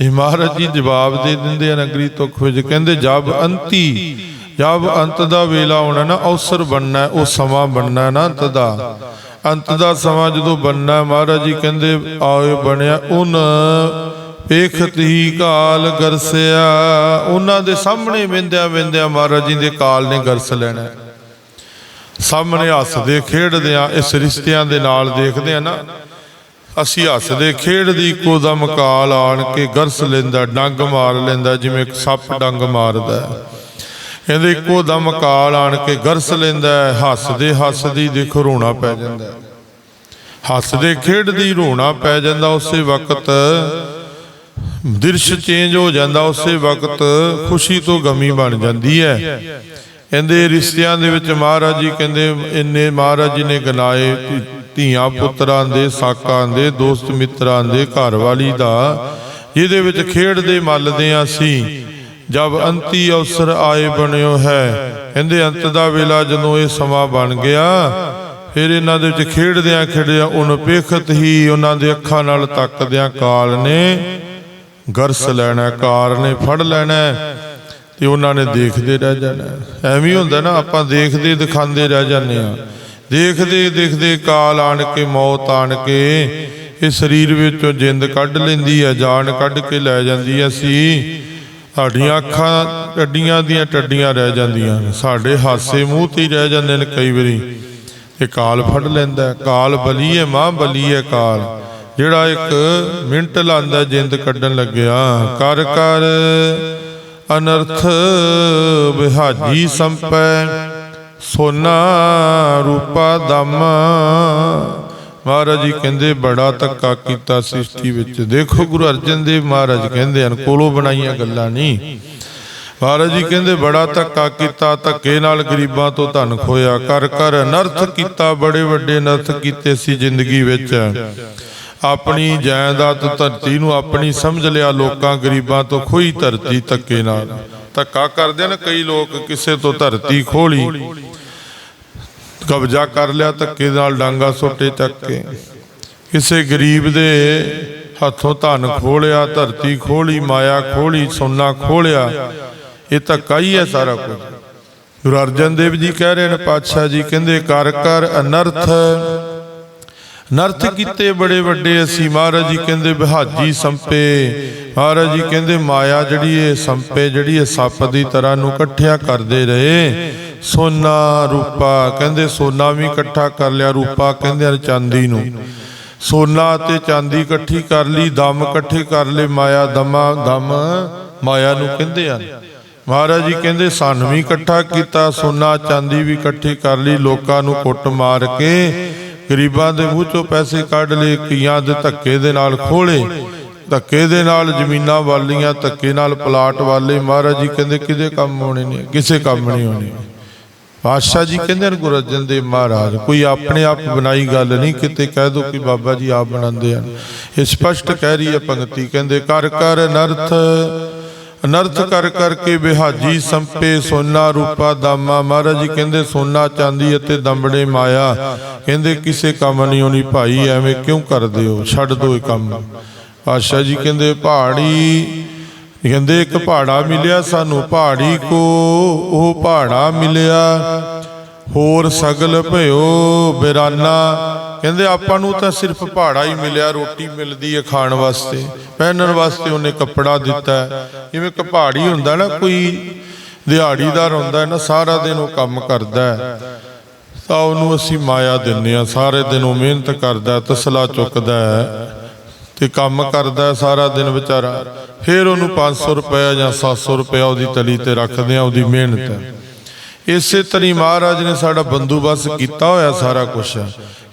S1: ਇਹ ਮਹਾਰਾਜ ਜੀ ਜਵਾਬ ਦੇ ਦਿੰਦੇ ਹਨ ਅਗਰੀ ਤੁਖ ਵਿੱਚ। ਕਹਿੰਦੇ, ਜਬ ਅੰਤੀ, ਜਬ ਅੰਤ ਦਾ ਵੇਲਾ ਆਉਣਾ ਨਾ, ਅਵਸਰ ਬਣਨਾ, ਉਹ ਸਮਾਂ ਬਣਨਾ ਨਾ ਅੰਤ ਦਾ। ਅੰਤ ਦਾ ਸਮਾਂ ਜਦੋਂ ਬਣਨਾ, ਮਹਾਰਾਜ ਜੀ ਕਹਿੰਦੇ, ਆਏ ਬਣਿਆ, ਉਨ ਵੇਖਤ ਹੀ ਕਾਲ ਗਰਸਿਆ। ਉਹਨਾਂ ਦੇ ਸਾਹਮਣੇ ਵਿੰਦਿਆ ਵਿੰਦਿਆ ਮਹਾਰਾਜ ਜੀ ਦੇ ਕਾਲ ਨੇ ਗਰਸ ਲੈਣਾ। ਸਾਹਮਣੇ ਹੱਸਦੇ ਖੇਡਦੇ ਆ ਇਸ ਰਿਸ਼ਤਿਆਂ ਦੇ ਨਾਲ ਦੇਖਦੇ ਆ ਨਾ। ਅਸੀਂ ਹੱਸਦੇ ਖੇਡਦੀ ਇੱਕੋ ਦਮ ਕਾਲ ਆਣ ਕੇ ਗਰਸ ਲੈਂਦਾ, ਡੰਗ ਮਾਰ ਲੈਂਦਾ, ਜਿਵੇਂ ਇੱਕ ਸੱਪ ਡੰਗ ਮਾਰਦਾ ਹੈ। ਇੱਕੋ ਦਮ ਕਾਲ ਆਣ ਕੇ ਗਰਸ ਲੈਂਦਾ ਹੱਸਦੇ ਹੱਸਦੀ ਦੇਖ ਰੋਣਾ ਪੈ ਜਾਂਦਾ ਹੱਸਦੇ ਖੇਡਦੀ ਰੋਣਾ ਪੈ ਜਾਂਦਾ ਉਸੇ ਵਕਤ, ਦ੍ਰਿਸ਼ ਚੇਂਜ ਹੋ ਜਾਂਦਾ ਉਸੇ ਵਕਤ, ਖੁਸ਼ੀ ਤੋਂ ਗਮੀ ਬਣ ਜਾਂਦੀ ਹੈ। ਕਹਿੰਦੇ ਰਿਸ਼ਤਿਆਂ ਦੇ ਵਿੱਚ ਮਹਾਰਾਜ ਜੀ ਕਹਿੰਦੇ ਇੰਨੇ ਮਹਾਰਾਜ ਜੀ ਨੇ ਗਨਾਏ ਧੀਆਂ ਪੁੱਤਰਾਂ ਦੇ, ਸਾਕਾਂ ਦੇ, ਦੋਸਤ ਮਿੱਤਰਾਂ ਦੇ, ਘਰ ਵਾਲੀ ਦਾ, ਜਿਹਦੇ ਵਿੱਚ ਖੇਡਦੇ ਮੱਲਦੇ ਹਾਂ ਅਸੀਂ। ਜਦ ਅੰਤੀ ਅਵਸਰ ਆਏ ਬਣਿਓ ਹੈ। ਕਹਿੰਦੇ ਅੰਤ ਦਾ ਵੇਲਾ ਜਦੋਂ ਇਹ ਸਮਾਂ ਬਣ ਗਿਆ, ਫਿਰ ਇਹਨਾਂ ਦੇ ਵਿੱਚ ਖੇਡਦਿਆਂ ਖੇਡਦਿਆਂ ਉਨਪੇਖਤ ਹੀ ਉਹਨਾਂ ਦੇ ਅੱਖਾਂ ਨਾਲ ਤੱਕਦਿਆਂ ਕਾਲ ਨੇ, ਗਰਸ ਲੈਣਾ, ਕਾਰ ਨੇ ਫੜ ਲੈਣਾ। ਤੇ ਉਹਨਾਂ ਨੇ ਦੇਖਦੇ ਰਹਿ ਜਾਣਾ। ਐਵੇਂ ਹੁੰਦਾ ਨਾ, ਆਪਾਂ ਦੇਖਦੇ ਦਿਖਾਉਂਦੇ ਰਹਿ ਜਾਂਦੇ ਆ ਦੇਖਦੇ ਦੇਖਦੇ ਕਾਲ ਆਣ ਕੇ, ਮੌਤ ਆਣ ਕੇ, ਇਹ ਸਰੀਰ ਵਿੱਚੋਂ ਜਿੰਦ ਕੱਢ ਲੈਂਦੀ ਹੈ ਜਾਨ ਕੱਢ ਕੇ ਲੈ ਜਾਂਦੀ ਹੈ ਸੀ। ਸਾਡੀਆਂ ਅੱਖਾਂ, ਟੱਡੀਆਂ ਦੀਆਂ ਟੱਡੀਆਂ ਰਹਿ ਜਾਂਦੀਆਂ ਨੇ। ਸਾਡੇ ਹਾਸੇ ਮੂੰਹ ਤੇ ਹੀ ਰਹਿ ਜਾਂਦੇ ਨੇ ਕਈ ਵਾਰੀ। ਇਹ ਕਾਲ ਫੜ ਲੈਂਦਾ ਕਾਲ ਬਲੀ ਹੈ, ਮਾਂ ਬਲੀ ਹੈ ਕਾਲ। ਜਿਹੜਾ ਇੱਕ ਮਿੰਟ ਲਾਂਦਾ ਜਿੰਦ ਕੱਢਣ ਲੱਗਿਆ, ਕਰ ਕਰ। ਅਨਰਥ ਬਿਹਾਜੀ ਸੰਪੈ, ਸੋਨਾ ਰੂਪਾ ਦਮ। ਮਹਾਰਾਜ ਜੀ ਕਹਿੰਦੇ, ਬੜਾ ਧੱਕਾ ਕੀਤਾ ਸ੍ਰਿਸ਼ਟੀ ਵਿੱਚ। ਦੇਖੋ ਗੁਰੂ ਅਰਜਨ ਦੇਵ ਮਹਾਰਾਜ ਕਹਿੰਦੇ ਹਨ, ਕੋਲੋਂ ਬਣਾਈਆਂ ਗੱਲਾਂ ਨਹੀਂ। ਮਹਾਰਾਜ ਜੀ ਕਹਿੰਦੇ, ਬੜਾ ਧੱਕਾ ਕੀਤਾ, ਧੱਕੇ ਨਾਲ ਗਰੀਬਾਂ ਤੋਂ ਧਨ ਖੋਇਆ। ਕਰ ਕਰ, ਅਨਰਥ ਕੀਤਾ, ਬੜੇ ਵੱਡੇ ਨਰਥ ਕੀਤੇ ਸੀ ਜ਼ਿੰਦਗੀ ਵਿੱਚ। ਆਪਣੀ ਜਾਇਦਾਦ ਧਰਤੀ ਨੂੰ ਆਪਣੀ ਸਮਝ ਲਿਆ, ਲੋਕਾਂ ਗਰੀਬਾਂ ਤੋਂ ਖੋਈ ਧਰਤੀ ਧੱਕੇ ਨਾਲ। ਧੱਕਾ ਕਰਦੇ ਨੇ ਕਈ ਲੋਕ, ਕਿਸੇ ਤੋਂ ਧਰਤੀ ਖੋਲੀ। ਕਬਜ਼ਾ ਕਰ ਲਿਆ, ਧੱਕੇ ਨਾਲ ਡਾਂਗਾ ਸੋਟੇ ਚੱਕ ਕੇ। ਕਿਸੇ ਗਰੀਬ ਦੇ ਹੱਥੋਂ ਧਨ ਖੋਲਿਆ, ਧਰਤੀ ਖੋਲੀ, ਮਾਇਆ ਖੋਲੀ, ਸੋਨਾ ਖੋਲਿਆ। ਇਹ ਧੱਕਾ ਹੀ ਹੈ ਸਾਰਾ ਕੁਝ। ਗੁਰੂ ਅਰਜਨ ਦੇਵ ਜੀ ਕਹਿ ਰਹੇ ਨੇ, ਪਾਤਸ਼ਾਹ ਜੀ ਕਹਿੰਦੇ ਕਰ ਕਰ ਅਨਰਥ ਨਰਥ ਕੀਤੇ ਬੜੇ ਵੱਡੇ ਅਸੀਂ ਮਹਾਰਾਜ ਜੀ ਕਹਿੰਦੇ ਬਿਹਾਜੀ ਸੰਪੇ। ਮਹਾਰਾਜ ਜੀ ਕਹਿੰਦੇ ਮਾਇਆ ਜਿਹੜੀ ਇਹ ਸੰਪੇ, ਜਿਹੜੀ ਇਹ ਸੱਪ ਦੀ ਤਰ੍ਹਾਂ ਨੂੰ ਇਕੱਠਿਆ ਕਰਦੇ ਰਹੇ। ਸੋਨਾ ਰੂਪਾ, ਕਹਿੰਦੇ ਸੋਨਾ ਵੀ ਇਕੱਠਾ ਕਰ ਲਿਆ ਰੂਪਾ, ਕਹਿੰਦੇ ਹਨ ਚਾਂਦੀ ਨੂੰ। ਸੋਨਾ ਤੇ ਚਾਂਦੀ ਇਕੱਠੀ ਕਰ ਲਈ, ਦਮ ਇਕੱਠੇ ਕਰ ਲਏ, ਮਾਇਆ ਦਮਾ, ਦਮ ਮਾਇਆ ਨੂੰ ਕਹਿੰਦੇ ਹਨ ਮਹਾਰਾਜ ਜੀ ਕਹਿੰਦੇ ਸਾਨੂੰ ਵੀ ਇਕੱਠਾ ਕੀਤਾ, ਸੋਨਾ ਚਾਂਦੀ ਵੀ ਇਕੱਠੀ ਕਰ ਲਈ, ਲੋਕਾਂ ਨੂੰ ਕੁੱਟ ਮਾਰ ਕੇ। ਗਰੀਬਾਂ ਦੇ ਮੂੰਹ ਚੋਂ ਪੈਸੇ ਕੱਢ ਲਏ ਕੀਆਂ ਦੇ ਧੱਕੇ ਦੇ ਨਾਲ ਖੋਲੇ। ਧੱਕੇ ਦੇ ਨਾਲ ਜ਼ਮੀਨਾਂ ਵਾਲੀਆਂ, ਧੱਕੇ ਨਾਲ ਪਲਾਟ ਵਾਲੇ। ਮਹਾਰਾਜ ਜੀ ਕਹਿੰਦੇ ਕਿਤੇ ਕੰਮ ਆਉਣੇ ਨੇ? ਕਿਸੇ ਕੰਮ ਨਹੀਂ ਆਉਣੇ ਪਾਤਸ਼ਾਹ ਜੀ ਕਹਿੰਦੇ ਨੇ ਗੁਰੂ ਅਰਜਨ ਦੇਵ ਮਹਾਰਾਜ, ਕੋਈ ਆਪਣੇ ਆਪ ਬਣਾਈ ਗੱਲ ਨਹੀਂ, ਕਿਤੇ ਕਹਿ ਦੋ ਕਿ ਬਾਬਾ ਜੀ ਆਪ ਬਣਾਉਂਦੇ ਹਨ। ਇਹ ਸਪਸ਼ਟ ਕਹਿ ਰਹੀ ਹੈ ਪੰਕਤੀ ਕਹਿੰਦੇ, ਕਰ ਕਰ ਨਰਥ। ਅਨਰਥ ਕਰ ਕਰਕੇ ਬਿਹਾਜੀ ਸੰਪੇ ਸੋਨਾ ਰੂਪਾ ਦਾਮਾ। ਮਹਾਰਾਜ ਜੀ ਕਹਿੰਦੇ, ਸੋਨਾ, ਚਾਂਦੀ ਅਤੇ ਦੰਬੜੇ ਮਾਇਆ। ਕਹਿੰਦੇ, ਕਿਸੇ ਕੰਮ ਨਹੀਂ ਹੋਣੀ ਭਾਈ, ਐਵੇਂ ਕਿਉਂ ਕਰਦੇ ਹੋ? ਛੱਡ ਦੋ ਇਹ ਕੰਮ। ਪਾਸ਼ਾ ਜੀ ਕਹਿੰਦੇ, ਪਹਾੜੀ, ਕਹਿੰਦੇ, ਇੱਕ ਪਹਾੜਾ ਮਿਲਿਆ ਸਾਨੂੰ। ਪਹਾੜੀ ਕੋ ਉਹ ਪਹਾੜਾ ਮਿਲਿਆ। ਹੋਰ ਸਗਲ ਭਇਓ ਬਿਰਾਨਾ। ਕਹਿੰਦੇ ਆਪਾਂ ਨੂੰ ਤਾਂ ਸਿਰਫ ਪਹਾੜਾ ਹੀ ਮਿਲਿਆ, ਰੋਟੀ ਮਿਲਦੀ ਹੈ ਖਾਣ ਵਾਸਤੇ। ਪਹਿਨਣ ਵਾਸਤੇ ਉਹਨੇ ਕੱਪੜਾ ਦਿੱਤਾ। ਜਿਵੇਂ ਕਿ ਹੁੰਦਾ ਨਾ, ਕੋਈ ਦਿਹਾੜੀਦਾਰ ਹੁੰਦਾ ਨਾ, ਸਾਰਾ ਦਿਨ ਉਹ ਕੰਮ ਕਰਦਾ ਹੈ। ਤਾਂ ਉਹਨੂੰ ਅਸੀਂ ਮਾਇਆ ਦਿੰਨੇ ਆ ਸਾਰੇ ਦਿਨ ਉਹ ਮਿਹਨਤ ਕਰਦਾ, ਤਸਲਾ ਚੁੱਕਦਾ ਹੈ ਤੇ ਕੰਮ ਕਰਦਾ ਸਾਰਾ ਦਿਨ ਵਿਚਾਰਾ। ਫਿਰ ਉਹਨੂੰ 500 ਰੁਪਏ ਜਾਂ 700 ਰੁਪਏ ਉਹਦੀ ਤਲੀ ਤੇ ਰੱਖਦੇ ਆ ਉਹਦੀ ਮਿਹਨਤ। ਹੈ ਇਸੇ ਤਰੀ ਮਹਾਰਾਜ ਨੇ ਸਾਡਾ ਬੰਦੋਬਸਤ ਕੀਤਾ ਹੋਇਆ ਸਾਰਾ ਕੁਝ